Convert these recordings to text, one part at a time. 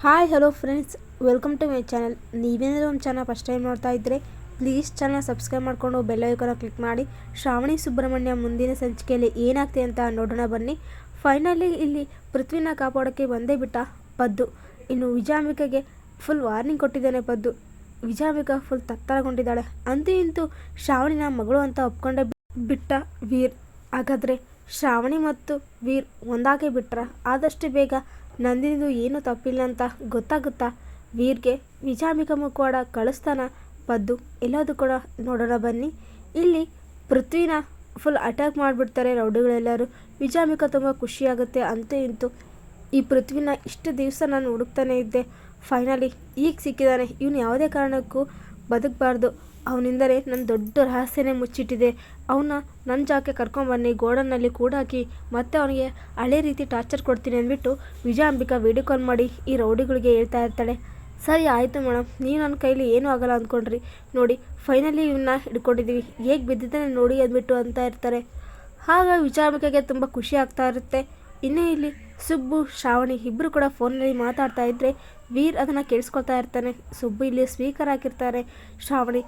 Hi hello friends welcome to my channel ನೀವೇನಾದರೂ ಒಂದು channel first time ನೋಡ್ತಾ ಇದ್ದರೆ ಪ್ಲೀಸ್ ಚಾನಲ್ ಸಬ್ಸ್ಕ್ರೈಬ್ ಮಾಡಿಕೊಂಡು ಬೆಲ್ ಐಕಾನ ಕ್ಲಿಕ್ ಮಾಡಿ. ಶ್ರಾವಣಿ ಸುಬ್ರಹ್ಮಣ್ಯ ಮುಂದಿನ ಸಂಚಿಕೆಯಲ್ಲಿ ಏನಾಗ್ತಿದೆ ಅಂತ ನೋಡೋಣ ಬನ್ನಿ. ಫೈನಲಿ ಇಲ್ಲಿ ಪೃಥ್ವಿನ ಕಾಪಾಡೋಕ್ಕೆ ಬಂದೇ ಬಿಟ್ಟ ಪದ್ದು. ಇನ್ನು ವಿಜಾಮಿಕಗೆ ಫುಲ್ ವಾರ್ನಿಂಗ್ ಕೊಟ್ಟಿದ್ದಾನೆ ಪದ್ದು. ವಿಜಾಮಿಕ ಫುಲ್ ತತ್ತರಗೊಂಡಿದ್ದಾಳೆ. ಅಂತೂ ಇಂತೂ ಶ್ರಾವಣಿನ ಮಗಳು ಅಂತ ಒಪ್ಕೊಂಡೇ ಬಿಟ್ಟ ವೀರ್. ಹಾಗಾದರೆ ಶ್ರಾವಣಿ ಮತ್ತು ವೀರ್ ಒಂದಾಗೇ ಬಿಟ್ರ? ಆದಷ್ಟು ಬೇಗ ನಂದಿನಿದು ಏನೂ ತಪ್ಪಿಲ್ಲ ಅಂತ ಗೊತ್ತಾಗುತ್ತಾ? ವೀರ್ಗೆ ವಿಜಾಂಬಿಕಾ ಮುಖವಾಡ ಕಳಿಸ್ತಾನ. ಬದ್ದು ಎಲ್ಲದು ಕೂಡ ನೋಡೋಣ ಬನ್ನಿ. ಇಲ್ಲಿ ಪೃಥ್ವಿನ ಫುಲ್ ಅಟ್ಯಾಕ್ ಮಾಡಿಬಿಡ್ತಾರೆ ರೌಡಿಗಳೆಲ್ಲರೂ. ವಿಜಾಮಿಕ ತುಂಬ ಖುಷಿಯಾಗುತ್ತೆ ಅಂತೂ ಇಂತು. ಈ ಪೃಥ್ವಿನ ಇಷ್ಟು ದಿವಸ ನಾನು ಹುಡುಕ್ತಾನೆ ಇದ್ದೆ. ಫೈನಲಿ ಈಗ ಸಿಕ್ಕಿದ್ದಾನೆ ಇವನು ಯಾವುದೇ ಕಾರಣಕ್ಕೂ ಬದುಕಬಾರ್ದು. ಅವನಿಂದಲೇ ನನ್ನ ದೊಡ್ಡ ರಹಸ್ಯನೇ ಮುಚ್ಚಿಟ್ಟಿದೆ. ಅವನ್ನ ನನ್ನ ಜಾಗಕ್ಕೆ ಕರ್ಕೊಂಬನ್ನಿ ಗೋಡನ್ನಲ್ಲಿ ಕೂಡಾಕಿ ಮತ್ತೆ ಅವನಿಗೆ ಹಳೆ ರೀತಿ ಟಾರ್ಚರ್ ಕೊಡ್ತೀನಿ ಅಂದ್ಬಿಟ್ಟು ವಿಜಯಾಂಬಿಕಾ ವಿಡಿಯೋ ಕಾಲ್ ಮಾಡಿ ಈ ರೌಡಿಗಳಿಗೆ ಹೇಳ್ತಾ ಇರ್ತಾಳೆ. ಸರಿ, ಆಯಿತು ಮೇಡಮ್ ನೀವು ನನ್ನ ಕೈಲಿ ಏನೂ ಆಗಲ್ಲ ಅಂದ್ಕೊಂಡ್ರಿ. ನೋಡಿ, ಫೈನಲಿ ಇವನ್ನ ಹಿಡ್ಕೊಂಡಿದ್ದೀವಿ ಹೇಗೆ ಬಿದ್ದಿದ್ದಾನೆ ನೋಡಿ ಅಂದ್ಬಿಟ್ಟು ಅಂತ ಇರ್ತಾರೆ. ಆಗ ವಿಜಯಾಂಬಿಕೆಗೆ ತುಂಬ ಖುಷಿ ಆಗ್ತಾ ಇರುತ್ತೆ. ಇನ್ನೇ ಇಲ್ಲಿ ಸುಬ್ಬು, ಶ್ರಾವಣಿ ಇಬ್ಬರು ಕೂಡ ಫೋನಲ್ಲಿ ಮಾತಾಡ್ತಾ ಇದ್ದರೆ ವೀರ್ ಅದನ್ನು ಕೇಳಿಸ್ಕೊಳ್ತಾ ಇರ್ತಾನೆ. ಸುಬ್ಬು ಇಲ್ಲಿ ಸ್ಪೀಕರ್ ಹಾಕಿರ್ತಾರೆ. ಶ್ರಾವಣಿ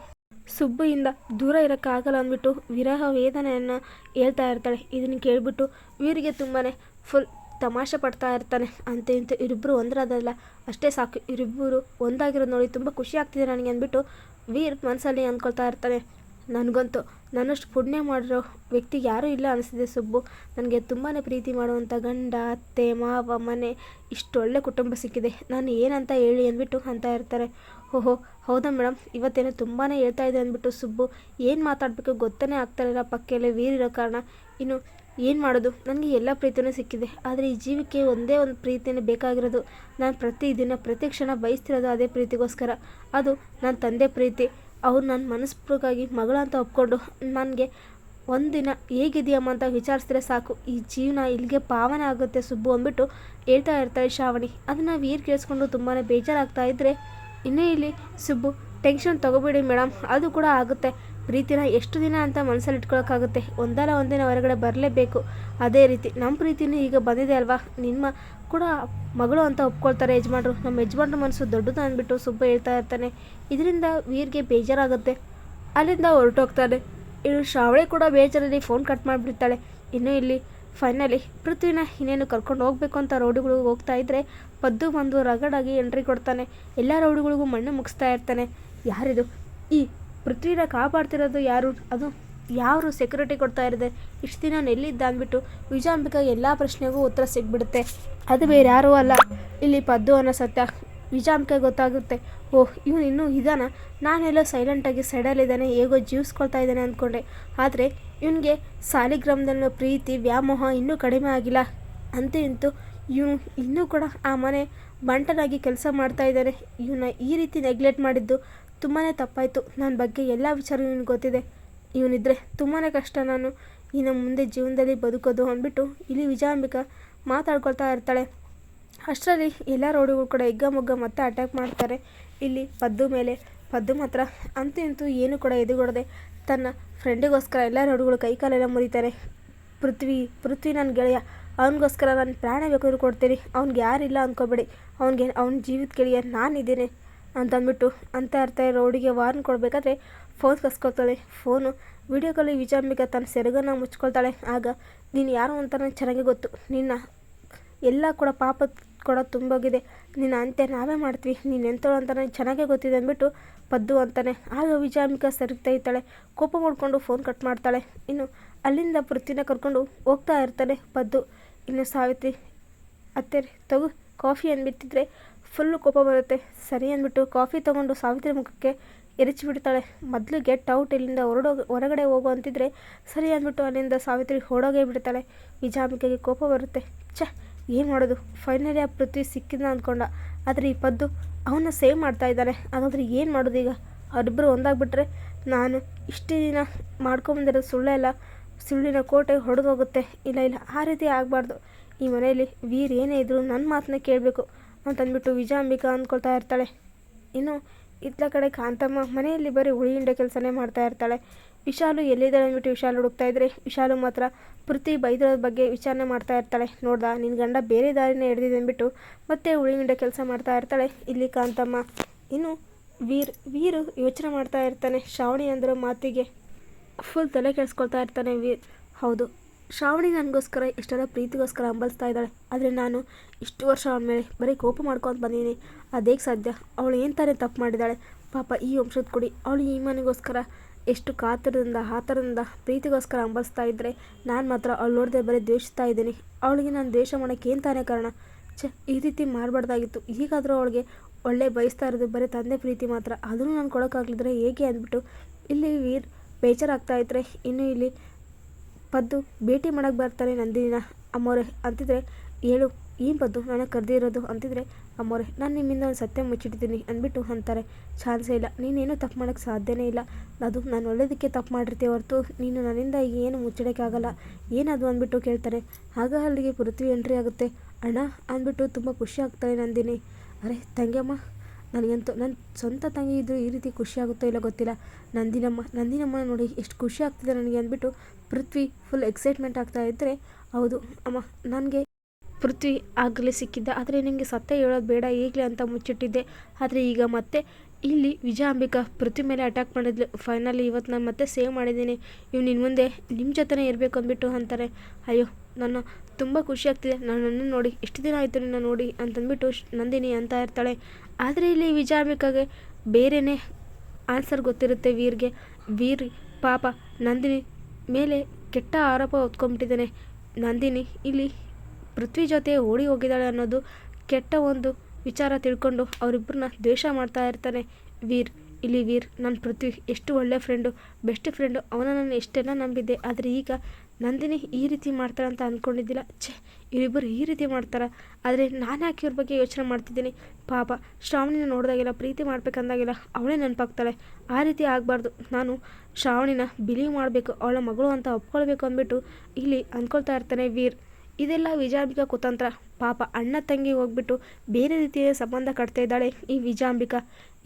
ಸುಬ್ಬುಯಿಂದ ದೂರ ಇರೋಕ್ಕಾಗಲ್ಲ ಅಂದ್ಬಿಟ್ಟು ವಿರಹ ವೇದನೆಯನ್ನು ಹೇಳ್ತಾ ಇರ್ತಾಳೆ. ಇದನ್ನು ಕೇಳಿಬಿಟ್ಟು ವೀರಿಗೆ ತುಂಬಾ ಫುಲ್ ತಮಾಷೆ ಪಡ್ತಾ ಇರ್ತಾನೆ. ಅಂತ ಇಂತ ಇರಿಬ್ಬರು ಒಂದರದಲ್ಲ, ಅಷ್ಟೇ ಸಾಕು. ಇವರಿಬ್ಬರು ಒಂದಾಗಿರೋದು ನೋಡಿ ತುಂಬ ಖುಷಿ ಆಗ್ತಿದೆ ನನಗೆ ಅಂದ್ಬಿಟ್ಟು ವೀರ್ ಮನಸ್ಸಲ್ಲಿ ಅಂದ್ಕೊಳ್ತಾ ಇರ್ತಾನೆ. ನನಗಂತೂ ನನ್ನಷ್ಟು ಪುಣ್ಯ ಮಾಡಿರೋ ವ್ಯಕ್ತಿ ಯಾರೂ ಇಲ್ಲ ಅನಿಸಿದೆ ಸುಬ್ಬು. ನನಗೆ ತುಂಬಾ ಪ್ರೀತಿ ಮಾಡುವಂಥ ಗಂಡ, ಅತ್ತೆ, ಮಾವ, ಮನೆ, ಇಷ್ಟೊಳ್ಳೆ ಕುಟುಂಬ ಸಿಕ್ಕಿದೆ. ನಾನು ಏನಂತ ಹೇಳಿ ಅಂದ್ಬಿಟ್ಟು ಅಂತ ಇರ್ತಾರೆ. ಓಹೋ, ಹೌದಾ ಮೇಡಮ್ ಇವತ್ತೇನೋ ತುಂಬಾ ಹೇಳ್ತಾ ಇದೆ ಅಂದ್ಬಿಟ್ಟು ಸುಬ್ಬು. ಏನು ಮಾತಾಡಬೇಕು ಗೊತ್ತೇ ಆಗ್ತಾಯಿಲ್ಲ ಪಕ್ಕೆಯಲ್ಲೇ ವೀರಿರೋ ಕಾರಣ. ಇನ್ನು ಏನು ಮಾಡೋದು? ನನಗೆ ಎಲ್ಲ ಪ್ರೀತಿಯೂ ಸಿಕ್ಕಿದೆ. ಆದರೆ ಈ ಜೀವಕ್ಕೆ ಒಂದೇ ಒಂದು ಪ್ರೀತಿನೇ ಬೇಕಾಗಿರೋದು. ನಾನು ಪ್ರತಿದಿನ ಪ್ರತಿ ಕ್ಷಣ ಬಯಸ್ತಿರೋದು ಅದೇ ಪ್ರೀತಿಗೋಸ್ಕರ. ಅದು ನನ್ನ ತಂದೆ ಪ್ರೀತಿ. ಅವ್ರು ನನ್ನ ಮನಸ್ಪೂರ್ವಕವಾಗಿ ಮಗಳಂತ ಒಪ್ಕೊಂಡು ನನಗೆ ಒಂದಿನ ಹೇಗಿದೆಯಮ್ಮ ಅಂತ ವಿಚಾರಿಸಿದ್ರೆ ಸಾಕು. ಈ ಜೀವನ ಇಲ್ಲಿಗೆ ಪಾವನ ಆಗುತ್ತೆ ಸುಬ್ಬು ಅಂದ್ಬಿಟ್ಟು ಹೇಳ್ತಾ ಇರ್ತಾರೆ ಶ್ರಾವಣಿ. ಅದನ್ನು ವೀರ್ ಕೇಳಿಸ್ಕೊಂಡು ತುಂಬಾ ಬೇಜಾರಾಗ್ತಾ ಇದ್ದರೆ ಇನ್ನೇ ಇಲ್ಲಿ ಸುಬ್ಬು ಟೆನ್ಷನ್ ತೊಗೋಬೇಡಿ ಮೇಡಮ್ ಅದು ಕೂಡ ಆಗುತ್ತೆ. ಪ್ರೀತಿನ ಎಷ್ಟು ದಿನ ಅಂತ ಮನಸ್ಸಲ್ಲಿ ಇಟ್ಕೊಳಕ್ಕಾಗುತ್ತೆ? ಒಂದಲ್ಲ ಒಂದಿನ ಹೊರಗಡೆ ಬರಲೇಬೇಕು. ಅದೇ ರೀತಿ ನಮ್ಮ ಪ್ರೀತಿನೂ ಈಗ ಬಂದಿದೆ ಅಲ್ವಾ? ನಿಮ್ಮ ಕೂಡ ಮಗಳು ಅಂತ ಒಪ್ಕೊಳ್ತಾರೆ ಯಜಮಾನ್ರು. ನಮ್ಮ ಯಜಮಾನ್ರ ಮನಸ್ಸು ದೊಡ್ಡದು ಅಂದ್ಬಿಟ್ಟು ಸುಬ್ಬ ಹೇಳ್ತಾ ಇರ್ತಾನೆ. ಇದರಿಂದ ವೀರ್ಗೆ ಬೇಜಾರಾಗುತ್ತೆ. ಅಲ್ಲಿಂದ ಹೊರಟೋಗ್ತಾನೆ. ಇನ್ನು ಶ್ರಾವಳಿ ಕೂಡ ಬೇಜಾರಲ್ಲಿ ಫೋನ್ ಕಟ್ ಮಾಡಿಬಿಡ್ತಾಳೆ. ಇನ್ನು ಇಲ್ಲಿ ಫೈನಲಿ ಪೃಥ್ವಿನ ಇನ್ನೇನು ಕರ್ಕೊಂಡು ಹೋಗ್ಬೇಕು ಅಂತ ರೌಡಿಗಳಿಗೆ ಹೋಗ್ತಾ ಇದ್ದರೆ ಪದ್ದು ಬಂದು ರಗಡಾಗಿ ಎಂಟ್ರಿ ಕೊಡ್ತಾನೆ. ಎಲ್ಲ ರೌಡಿಗಳಿಗೂ ಮಣ್ಣು ಮುಗಿಸ್ತಾ ಇರ್ತಾನೆ. ಯಾರಿದು? ಈ ಪೃಥ್ವಿನ ಕಾಪಾಡ್ತಿರೋದು ಯಾರು? ಅದು ಯಾರು ಸೆಕ್ಯೂರಿಟಿ ಕೊಡ್ತಾ ಇರದೆ? ಇಷ್ಟು ದಿನ ನೆಲ್ಲಿದ್ದ ಅಂದ್ಬಿಟ್ಟು ವಿಜಾಂಬಿಕ ಎಲ್ಲ ಪ್ರಶ್ನೆಗೂ ಉತ್ತರ ಸಿಗ್ಬಿಡುತ್ತೆ. ಅದು ಬೇರೆ ಯಾರೂ ಅಲ್ಲ. ಇಲ್ಲಿ ಪದ್ದು ಅನ್ನೋ ಸತ್ಯ ವಿಜಾಂಬಿಕ ಗೊತ್ತಾಗುತ್ತೆ. ಓಹ್, ಇವನು ಇನ್ನೂ ಇದಾನ? ನಾನೆಲ್ಲೋ ಸೈಲೆಂಟಾಗಿ ಸೈಡಲ್ಲಿದ್ದಾನೆ ಹೇಗೋ ಜೀವಿಸ್ಕೊಳ್ತಾ ಇದ್ದಾನೆ ಅಂದ್ಕೊಂಡೆ ಆದರೆ ಇವನಿಗೆ ಸಾಲಿಗ್ರಾಮದಲ್ಲಿನ ಪ್ರೀತಿ, ವ್ಯಾಮೋಹ ಇನ್ನೂ ಕಡಿಮೆ ಆಗಿಲ್ಲ. ಅಂತ ಇಂತು ಇವನು ಇನ್ನೂ ಕೂಡ ಆ ಮನೆ ಬಂಟನಾಗಿ ಕೆಲಸ ಮಾಡ್ತಾ ಇದ್ದಾನೆ. ಇವನ್ನ ಈ ರೀತಿ ನೆಗ್ಲೆಕ್ಟ್ ಮಾಡಿದ್ದು ತುಂಬಾ ತಪ್ಪಾಯಿತು. ನನ್ನ ಬಗ್ಗೆ ಎಲ್ಲ ವಿಚಾರ ನಿನಗೆ ಗೊತ್ತಿದೆ. ಇವನಿದ್ರೆ ತುಂಬಾ ಕಷ್ಟ ನಾನು. ಇನ್ನು ಮುಂದೆ ಜೀವನದಲ್ಲಿ ಬದುಕೋದು ಅಂದ್ಬಿಟ್ಟು ಇಲ್ಲಿ ವಿಜಯಾಂಬಿಕಾ ಮಾತಾಡ್ಕೊಳ್ತಾ ಇರ್ತಾಳೆ. ಅಷ್ಟರಲ್ಲಿ ಎಲ್ಲ ರೋಡುಗಳು ಕೂಡ ಮೊಗ್ಗ ಮತ್ತೆ ಅಟ್ಯಾಕ್ ಮಾಡ್ತಾರೆ. ಇಲ್ಲಿ ಪದ್ದು ಮೇಲೆ. ಪದ್ದು ಮಾತ್ರ ಅಂತೂ ಏನು ಕೂಡ ಎದುಗೊಡದೆ ತನ್ನ ಫ್ರೆಂಡಿಗೋಸ್ಕರ ಎಲ್ಲ ರೋಡುಗಳು ಕೈಕಾಲೆಲ್ಲ ಮುರಿತಾರೆ. ಪೃಥ್ವಿ ಪೃಥ್ವಿ ನನ್ನ ಗೆಳೆಯ. ಅವನಿಗೋಸ್ಕರ ನಾನು ಪ್ರಾಣ ಬೇಕಾದ್ರೂ ಕೊಡ್ತೀನಿ ಅವ್ನಿಗೆ ಯಾರಿಲ್ಲ ಅಂದ್ಕೋಬೇಡಿ ಅವ್ನಿಗೆ, ಅವ್ನ ಜೀವಿತ ಗೆಳೆಯ ನಾನಿದ್ದೀನಿ. ಅಂತಂದ್ಬಿಟ್ಟು ಅಂತ ಇರ್ತಾರೆ ರೋಡಿಗೆ ವಾರ್ನ್ ಕೊಡಬೇಕಾದ್ರೆ ಫೋನ್ ಕಸ್ಕೊಳ್ತಾಳೆ. ಫೋನು ವಿಡಿಯೋ ಕಾಲಿ ವಿಜಾಂಬಿಕಾ ತನ್ನ ಸೆರಗನ್ನು ಮುಚ್ಕೊಳ್ತಾಳೆ. ಆಗ ನೀನು ಯಾರು ಅಂತ ನನಗೆ ಚೆನ್ನಾಗಿ ಗೊತ್ತು. ನಿನ್ನ ಎಲ್ಲ ಕೂಡ ಪಾಪ ಕೂಡ ತುಂಬೋಗಿದೆ. ನಿನ್ನ ಅಂತೆ ನಾವೇ ಮಾಡ್ತೀವಿ. ನೀನು ಎಂಥಳು ಅಂತ ನನಗೆ ಚೆನ್ನಾಗೇ ಗೊತ್ತಿದೆ ಅಂದ್ಬಿಟ್ಟು ಪದ್ದು ಅಂತಾನೆ. ಆಗ ವಿಜಯಾಂಬಿಕಾ ಸರಿಗ್ತಾ ಇರ್ತಾಳೆ. ಕೋಪ ಮಾಡಿಕೊಂಡು ಫೋನ್ ಕಟ್ ಮಾಡ್ತಾಳೆ. ಇನ್ನು ಅಲ್ಲಿಂದ ಪೃಥ್ವಿನ ಕರ್ಕೊಂಡು ಹೋಗ್ತಾ ಇರ್ತಾನೆ ಪದ್ದು. ಇನ್ನು ಸಾವಿತ್ರಿ, ಅತ್ತೆ ತಗು ಕಾಫಿ ಅಂದ್ಬಿಟ್ಟಿದ್ರೆ ಫುಲ್ಲು ಕೋಪ ಬರುತ್ತೆ. ಸರಿ ಅಂದ್ಬಿಟ್ಟು ಕಾಫಿ ತೊಗೊಂಡು ಸಾವಿತ್ರಿ ಮುಖಕ್ಕೆ ಎರಚಿಬಿಡ್ತಾಳೆ. ಮೊದಲು ಗೆಟ್ ಔಟ್ ಇಲ್ಲಿಂದ ಹೊರಡೋ, ಹೊರಗಡೆ ಹೋಗು ಅಂತಿದ್ರೆ ಸರಿ ಅಂದ್ಬಿಟ್ಟು ಅಲ್ಲಿಂದ ಸಾವಿತ್ರಿ ಹೊಡೋಗೇ ಬಿಡ್ತಾಳೆ. ವಿಜಾಂಬಿಕೆಗೆ ಕೋಪ ಬರುತ್ತೆ. ಛ, ಏನು ಮಾಡೋದು? ಫೈನಲಿ ಆ ಪೃಥ್ವಿ ಸಿಕ್ಕಿದ ಅಂದ್ಕೊಂಡ ಆದರೆ ಈ ಪದ್ದು ಅವನ್ನ ಸೇವ್ ಮಾಡ್ತಾ ಇದ್ದಾನೆ. ಹಾಗಾದ್ರೆ ಏನು ಮಾಡೋದು ಈಗ? ಅವರಿಬ್ಬರು ಒಂದಾಗ್ಬಿಟ್ರೆ ನಾನು ಇಷ್ಟು ದಿನ ಮಾಡ್ಕೊಂಬಂದಿರೋ ಸುಳ್ಳೆಲ್ಲ ಸುಳ್ಳಿನ ಕೋಟೆ ಹೊಡೆದೋಗುತ್ತೆ ಇಲ್ಲ ಇಲ್ಲ, ಆ ರೀತಿ ಆಗಬಾರ್ದು. ಈ ಮನೆಯಲ್ಲಿ ವೀರ್ ಏನೇ ಇದ್ದರೂ ನನ್ನ ಮಾತನ್ನ ಕೇಳಬೇಕು. ಅಂತಂದ್ಬಿಟ್ಟು ವಿಜಯಾಂಬಿಕಾ ಅಂದ್ಕೊಳ್ತಾ ಇರ್ತಾಳೆ. ಇನ್ನು ಇತ್ಲ ಕಡೆ ಕಾಂತಮ್ಮ ಮನೆಯಲ್ಲಿ ಬರೀ ಉಳಿ ಹಿಂಡೆ ಕೆಲಸನೇ ಮಾಡ್ತಾ ಇರ್ತಾಳೆ. ವಿಶಾಲು ಎಲ್ಲಿದ್ದಾಳೆ ಅಂದ್ಬಿಟ್ಟು ವಿಶಾಲ್ ಹುಡುಕ್ತಾ ಇದ್ರೆ ವಿಶಾಲು ಮಾತ್ರ ಪೃಥ್ವಿ ಬೈದಿರೋದ್ರ ಬಗ್ಗೆ ವಿಚಾರಣೆ ಮಾಡ್ತಾ ಇರ್ತಾಳೆ. ನೋಡ್ದ ನಿನ್ನ ಗಂಡ ಬೇರೆ ದಾರಿನೇ ಹಿಡ್ದಿದೆ ಅಂದ್ಬಿಟ್ಟು ಮತ್ತೆ ಹುಳಿ ಹಿಂಡೆ ಕೆಲಸ ಮಾಡ್ತಾ ಇರ್ತಾಳೆ ಇಲ್ಲಿ ಕಾಂತಮ್ಮ. ಇನ್ನು ವೀರ್, ವೀರು ಯೋಚನೆ ಮಾಡ್ತಾ ಇರ್ತಾನೆ. ಶ್ರಾವಣಿ ಅಂದರು ಮಾತಿಗೆ ಫುಲ್ ತಲೆ ಕೆಡಿಸ್ಕೊಳ್ತಾ ಇರ್ತಾನೆ ವೀರ್. ಹೌದು. ಶ್ರಾವಣಿ ನನಗೋಸ್ಕರ ಇಷ್ಟರ ಪ್ರೀತಿಗೋಸ್ಕರ ಹಂಬಲಿಸ್ತಾ ಇದ್ದಾಳೆ. ಆದರೆ ನಾನು ಇಷ್ಟು ವರ್ಷ ಆದಮೇಲೆ ಬರೀ ಕೋಪ ಮಾಡ್ಕೊಂಡು ಬಂದಿದ್ದೀನಿ ಅದೇಗೆ ಸಾಧ್ಯ? ಅವಳು ಏನು ತಾನೇ ತಪ್ಪು ಮಾಡಿದ್ದಾಳೆ? ಪಾಪ ಈ ವಂಶದ ಕುಡಿ. ಅವಳು ಈ ಮನೆಗೋಸ್ಕರ ಎಷ್ಟು ಕಾತರದಿಂದ ಆತರದಿಂದ ಪ್ರೀತಿಗೋಸ್ಕರ ಹಂಬಲಿಸ್ತಾ ಇದ್ದರೆ ನಾನು ಮಾತ್ರ ಅವಳು ನೋಡದೆ ಬರೀ ದ್ವೇಷಿಸ್ತಾ ಇದ್ದೀನಿ. ಅವಳಿಗೆ ನಾನು ದ್ವೇಷ ಮಾಡೋಕ್ಕೆ ಏನು ತಾನೇ ಕಾರಣ? ಛೆ, ಈ ರೀತಿ ಮಾಡಬಾರ್ದಾಗಿತ್ತು. ಈಗಾದರೂ ಅವಳಿಗೆ ಒಳ್ಳೆ ಬಯಸ್ತಾ ಇರೋದು ಬರೀ ತಂದೆ ಪ್ರೀತಿ ಮಾತ್ರ. ಅದನ್ನು ನಾನು ಕೊಡೋಕ್ಕಾಗ್ಲಿದ್ರೆ ಹೇಗೆ ಅಂದ್ಬಿಟ್ಟು, ಇಲ್ಲಿ ವೀರ್ ಬೇಜಾರಾಗ್ತಾ ಇದ್ರೆ, ಇನ್ನು ಇಲ್ಲಿ ಪದ್ದು ಭೇಟಿ ಮಾಡೋಕ್ಕೆ ಬರ್ತಾರೆ ನಂದಿನಿನ. ಅಮ್ಮೋರೆ, ಅಂತಿದ್ರೆ ಹೇಳು ಏನು ಪದ್ದು? ನನಗೆ ಕರೆದಿರೋದು ಅಂತಿದ್ರೆ, ಅಮ್ಮೋರೆ, ನಾನು ನಿಮ್ಮಿಂದ ಒಂದು ಸತ್ಯ ಮುಚ್ಚಿಟ್ಟಿದ್ದೀನಿ ಅಂದ್ಬಿಟ್ಟು ಅಂತಾರೆ. ಚಾನ್ಸೇ ಇಲ್ಲ. ನೀನೇನು ತಪ್ಪು ಮಾಡೋಕ್ಕೆ ಸಾಧ್ಯನೇ ಇಲ್ಲ. ಅದು ನಾನು ಒಳ್ಳೇದಕ್ಕೆ ತಪ್ಪು ಮಾಡಿರ್ತೀವಿ ಹೊರತು, ನೀನು ನನ್ನಿಂದ ಏನು ಮುಚ್ಚಡೋಕ್ಕಾಗಲ್ಲ ಏನದು ಅಂದ್ಬಿಟ್ಟು ಕೇಳ್ತಾರೆ. ಆಗ ಅಲ್ಲಿಗೆ ಪೃಥ್ವಿ ಎಂಟ್ರಿ ಆಗುತ್ತೆ. ಅಣ್ಣ, ಅಂದ್ಬಿಟ್ಟು ತುಂಬ ಖುಷಿ ಆಗ್ತಾಳೆ ನಂದಿನಿ. ಅರೆ, ತಂಗಿಯಮ್ಮ ನನಗಂತೂ ನನ್ನ ಸ್ವಂತ ತಂಗಿ ಇದ್ದರೂ ಈ ರೀತಿ ಖುಷಿ ಆಗುತ್ತೋ ಇಲ್ಲ ಗೊತ್ತಿಲ್ಲ. ನಂದಿನಮ್ಮ ನಂದಿನಮ್ಮ ನೋಡಿ ಎಷ್ಟು ಖುಷಿ ಆಗ್ತಿದೆ ನನಗೆ ಅಂದ್ಬಿಟ್ಟು ಪೃಥ್ವಿ ಫುಲ್ ಎಕ್ಸೈಟ್ಮೆಂಟ್ ಆಗ್ತಾ ಇದ್ದರೆ ಹೌದು, ಅಮ್ಮ, ನನಗೆ ಪೃಥ್ವಿ ಆಗಲೇ ಸಿಕ್ಕಿದ್ದ. ಆದರೆ ನಿಮಗೆ ಸತ್ಯ ಹೇಳೋದು ಬೇಡ, ಈಗಲೇ ಅಂತ ಮುಚ್ಚಿಟ್ಟಿದ್ದೆ. ಆದರೆ ಈಗ ಮತ್ತೆ ಇಲ್ಲಿ ವಿಜಯ ಅಂಬಿಕಾ ಪೃಥ್ವಿ ಮೇಲೆ ಅಟ್ಯಾಕ್ ಮಾಡಿದ್ಲು. ಫೈನಲಿ ಇವತ್ತು ನಾನು ಮತ್ತೆ ಸೇವ್ ಮಾಡಿದ್ದೀನಿ. ಇವ್ ನಿನ್ನ ಮುಂದೆ ನಿಮ್ಮ ಜೊತೆನೇ ಇರಬೇಕು ಅಂದ್ಬಿಟ್ಟು ಅಂತಾರೆ. ಅಯ್ಯೋ, ನನ್ನ ತುಂಬ ಖುಷಿ ಆಗ್ತಿದೆ. ನಾನು ನನ್ನನ್ನು ನೋಡಿ ಎಷ್ಟು ದಿನ ಆಯಿತು ನಿನ್ನ ನೋಡಿ ಅಂತಂದ್ಬಿಟ್ಟು ನಂದಿನಿ ಅಂತ ಇರ್ತಾಳೆ. ಆದರೆ ಇಲ್ಲಿ ವಿಜಯಾಂಬಿಕಾಗೆ ಬೇರೆಯೇ ಆನ್ಸರ್ ಗೊತ್ತಿರುತ್ತೆ ವೀರ್ಗೆ. ವೀರ್ ಪಾಪ ನಂದಿನಿ ಮೇಲೆ ಕೆಟ್ಟ ಆರೋಪ ಹೊತ್ಕೊಂಡ್ಬಿಟ್ಟಿದ್ದಾನೆ ನಂದಿನಿ ಇಲ್ಲಿ ಪೃಥ್ವಿ ಜೊತೆ ಓಡಿ ಹೋಗಿದ್ದಾಳೆ ಅನ್ನೋದು ಕೆಟ್ಟ ಒಂದು ವಿಚಾರ ತಿಳ್ಕೊಂಡು ಅವರಿಬ್ಬರನ್ನ ದ್ವೇಷ ಮಾಡ್ತಾ ಇರ್ತಾನೆ ವೀರ್. ಇಲ್ಲಿ ವೀರ್ ನನ್ನ ಪೃಥ್ವಿ, ಎಷ್ಟು ಒಳ್ಳೆ ಫ್ರೆಂಡು ಬೆಸ್ಟ್ ಫ್ರೆಂಡು ಅವನ ನಾನು ಎಷ್ಟೆಲ್ಲ ನಂಬಿದ್ದೆ, ಆದರೆ ಈಗ ನಂದಿನಿ ಈ ರೀತಿ ಮಾಡ್ತಾಳೆ ಅಂತ ಅಂದ್ಕೊಂಡಿದ್ದಿಲ್ಲ ಛೇ ಇವರಿಬ್ಬರು ಈ ರೀತಿ ಮಾಡ್ತಾರೆ? ಆದರೆ ನಾನು ಯಾಕೆ ಇವ್ರ ಬಗ್ಗೆ ಯೋಚನೆ ಮಾಡ್ತಿದ್ದೀನಿ? ಪಾಪ, ಶ್ರಾವಣಿನ ನೋಡಿದಾಗೆಲ್ಲ ಪ್ರೀತಿ ಮಾಡ್ಬೇಕಂದಾಗೆಲ್ಲ ಅವಳೇ ನೆನಪಾಗ್ತಾಳೆ. ಆ ರೀತಿ ಆಗಬಾರ್ದು. ನಾನು ಶ್ರಾವಣಿನ ಬಿಲೀವ್ ಮಾಡಬೇಕು, ಅವಳ ಮಗಳು ಅಂತ ಒಪ್ಕೊಳ್ಬೇಕು ಅಂದ್ಬಿಟ್ಟು ಇಲ್ಲಿ ಅಂದ್ಕೊಳ್ತಾ ಇರ್ತಾನೆ ವೀರ್. ಇದೆಲ್ಲ ವಿಜಾಂಬಿಕಾ ಕುತಂತ್ರ. ಪಾಪ, ಅಣ್ಣ ತಂಗಿ ಹೋಗ್ಬಿಟ್ಟು ಬೇರೆ ರೀತಿಯ ಸಂಬಂಧ ಕಟ್ತಾ ಇದ್ದಾಳೆ ಈ ವಿಜಾಂಬಿಕಾ.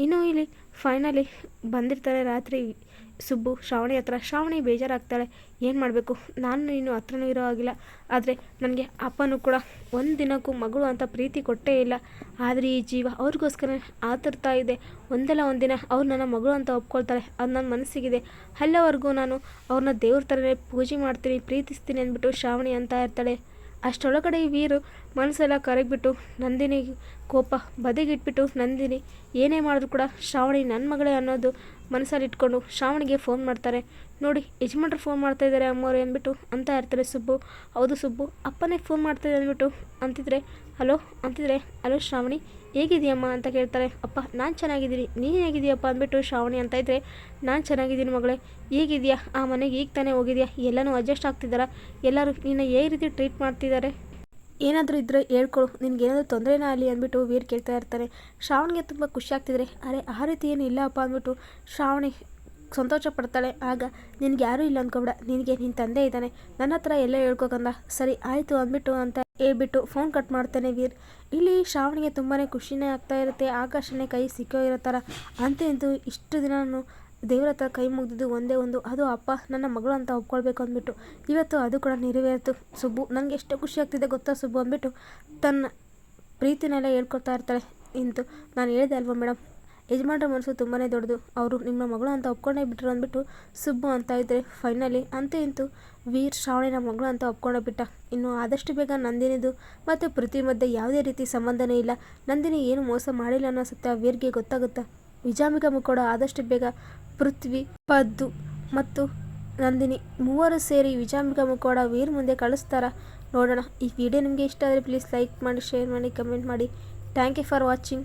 ಇನ್ನು ಇಲ್ಲಿ ಫೈನಲಿ ಬಂದಿರ್ತಾರೆ ರಾತ್ರಿ ಸುಬ್ಬು, ಶ್ರಾವಣಿ ಹತ್ರ. ಶ್ರಾವಣಿ ಬೇಜಾರಾಗ್ತಾಳೆ. ಏನು ಮಾಡಬೇಕು? ನಾನು ನೀನು ಹತ್ರನೂ ಇರೋ ಆಗಿಲ್ಲ ಆದರೆ ನನಗೆ ಅಪ್ಪನೂ ಕೂಡ ಒಂದು ದಿನಕ್ಕೂ ಮಗಳು ಅಂತ ಪ್ರೀತಿ ಕೊಟ್ಟೇ ಇಲ್ಲ. ಆದರೆ ಈ ಜೀವ ಅವ್ರಿಗೋಸ್ಕರ ಆತರ್ತಾ ಇದೆ. ಒಂದಲ್ಲ ಒಂದಿನ ಅವ್ರು ನನ್ನ ಮಗಳು ಅಂತ ಒಪ್ಕೊಳ್ತಾರೆ. ಅದು ನನ್ನ ಮನಸ್ಸಿಗಿದೆ. ಅಲ್ಲವರೆಗೂ ನಾನು ಅವ್ರನ್ನ ದೇವ್ರ ಥರನೇ ಪೂಜೆ ಮಾಡ್ತೀನಿ, ಪ್ರೀತಿಸ್ತೀನಿ ಅಂದ್ಬಿಟ್ಟು ಶ್ರಾವಣಿ ಅಂತ ಇರ್ತಾಳೆ. ಅಷ್ಟರೊಳಗಡೆ ವೀರು ಮನಸ್ಸೆಲ್ಲ ಕರಗಿಬಿಟ್ಟು ನಂದಿನಿ ಕೋಪ ಬದಿಗಿಟ್ಬಿಟ್ಟು ನಂದಿನಿ, ಏನೇ ಮಾಡಿದ್ರು ಕೂಡ ಶ್ರಾವಣಿ ನನ್ನ ಮಗಳೇ ಅನ್ನೋದು ಮನಸ್ಸಲ್ಲಿ ಇಟ್ಕೊಂಡು ಶ್ರಾವಣಿಗೆ ಫೋನ್ ಮಾಡ್ತಾರೆ. ನೋಡಿ, ಯಜಮಾನ್ರು ಫೋನ್ ಮಾಡ್ತಾ ಇದ್ದಾರೆ ಅಮ್ಮವ್ರು ಅಂದ್ಬಿಟ್ಟು ಅಂತ ಇರ್ತಾರೆ ಸುಬ್ಬು. ಹೌದು ಸುಬ್ಬು, ಅಪ್ಪನೇ ಫೋನ್ ಮಾಡ್ತಾ ಇದ್ದಾರೆ ಅಂದ್ಬಿಟ್ಟು ಅಂತಿದ್ರೆ, ಹಲೋ? ಅಂತಿದ್ರೆ, ಹಲೋ ಶ್ರಾವಣಿ ಹೇಗಿದೆಯಮ್ಮ ಅಂತ ಕೇಳ್ತಾರೆ. ಅಪ್ಪ, ನಾನು ಚೆನ್ನಾಗಿದ್ದೀನಿ. ನೀನು ಹೇಗಿದೆಯಪ್ಪ ಅಂದ್ಬಿಟ್ಟು ಶ್ರಾವಣಿ ಅಂತ ಇದ್ದರೆ ನಾನು ಚೆನ್ನಾಗಿದ್ದೀನಿ ಮಗಳೇ. ಹೇಗಿದೆಯಾ ಆ ಮನೆಗೆ ಈಗ ತಾನೇ ಹೋಗಿದೆಯಾ ಎಲ್ಲನೂ ಅಡ್ಜಸ್ಟ್ ಆಗ್ತಿದ್ದಾರಾ? ಎಲ್ಲರೂ ನಿನ್ನ ಏ ರೀತಿ ಟ್ರೀಟ್ ಮಾಡ್ತಿದ್ದಾರೆ ಏನಾದರೂ ಇದ್ದರೆ ಹೇಳ್ಕೊಳು ನಿನ್ಗೇನಾದರೂ ತೊಂದರೆನ ಆಗಲಿ ಅಂದ್ಬಿಟ್ಟು ವೀರ್ ಕೇಳ್ತಾ ಇರ್ತಾರೆ. ಶ್ರಾವಣಿಗೆ ತುಂಬ ಖುಷಿ ಆಗ್ತಿದ್ರೆ ಅರೆ, ಆ ರೀತಿ ಏನು ಇಲ್ಲಪ್ಪ ಅಂದ್ಬಿಟ್ಟು ಶ್ರಾವಣಿ ಸಂತೋಷ ಪಡ್ತಾಳೆ. ಆಗ, ನಿನಗೆ ಯಾರೂ ಇಲ್ಲ ಅಂದ್ಕೊಬೇಡ ನಿನಗೆ ನಿನ್ನ ತಂದೆ ಇದ್ದಾನೆ. ನನ್ನ ಹತ್ರ ಎಲ್ಲ ಹೇಳ್ಕೊಕಂದ ಸರಿ, ಆಯಿತು ಅಂದ್ಬಿಟ್ಟು ಅಂತ ಹೇಳ್ಬಿಟ್ಟು ಫೋನ್ ಕಟ್ ಮಾಡ್ತಾನೆ ವೀರ್. ಇಲ್ಲಿ ಶ್ರಾವಣಿಗೆ ತುಂಬಾ ಖುಷಿನೇ ಆಗ್ತಾ ಇರುತ್ತೆ. ಆಕಾಶನೇ ಕೈ ಸಿಕ್ಕೋ ಇರೋ ಥರ. ಅಂತೂ ಇಂತೂ ಇಷ್ಟು ದಿನ ದೇವ್ರ ಹತ್ರ ಕೈ ಮುಗಿದಿದ್ದು ಒಂದೇ ಒಂದು, ಅದು ಅಪ್ಪ, ನನ್ನ ಮಗಳು ಅಂತ ಒಪ್ಕೊಳ್ಬೇಕು ಅಂದ್ಬಿಟ್ಟು. ಇವತ್ತು ಅದು ಕೂಡ ನೆರವೇರಿತು. ಸುಬ್ಬು ನನಗೆ ಎಷ್ಟು ಖುಷಿ ಆಗ್ತಿದೆ ಗೊತ್ತಾ ಸುಬ್ಬು ಅಂದ್ಬಿಟ್ಟು ತನ್ನ ಪ್ರೀತಿನೆಲ್ಲ ಹೇಳ್ಕೊಡ್ತಾ ಇರ್ತಾಳೆ. ಇಂತು ನಾನು ಹೇಳಿದೆ ಅಲ್ವಾ ಮೇಡಮ್ ಯಜಮಾನ್ರ ಮನಸ್ಸು ತುಂಬಾ ದೊಡ್ಡದು. ಅವರು ನಿಮ್ಮ ಮಗಳು ಅಂತ ಒಪ್ಕೊಂಡೇ ಬಿಟ್ರು ಅಂದ್ಬಿಟ್ಟು ಸುಬ್ಬು ಅಂತ ಇದ್ದರೆ ಫೈನಲಿ ಅಂತೂ ಇಂತು ವೀರ್ ಶ್ರಾವಣಿನ ಮಗಳು ಅಂತ ಒಪ್ಕೊಂಡೇ ಬಿಟ್ಟ. ಇನ್ನು ಆದಷ್ಟು ಬೇಗ ನಂದಿನಿದು ಮತ್ತು ಪೃಥ್ವಿ ಮಧ್ಯೆ ಯಾವುದೇ ರೀತಿ ಸಂಬಂಧನೇ ಇಲ್ಲ. ನಂದಿನಿ ಏನು ಮೋಸ ಮಾಡಿಲ್ಲ ಅನ್ನೋ ಸತ್ಯ ವೀರ್ಗೆ ಗೊತ್ತಾಗುತ್ತಾ? ವಿಜಾಂಬಿಕಾ ಕೊಡೋ ಆದಷ್ಟು ಬೇಗ ಪೃಥ್ವಿ, ಪದ್ದು ಮತ್ತು ನಂದಿನಿ ಮೂವರು ಸೇರಿ ವಿಜಾಮಿಗ ಮುಖೋಡ ವೀರ್ ಮುಂದೆ ಕಳಿಸ್ತಾರ ನೋಡೋಣ. ಈ ವಿಡಿಯೋ ನಿಮಗೆ ಇಷ್ಟ ಆದರೆ ಪ್ಲೀಸ್ ಲೈಕ್ ಮಾಡಿ ಶೇರ್ ಮಾಡಿ ಕಮೆಂಟ್ ಮಾಡಿ. Thank you for watching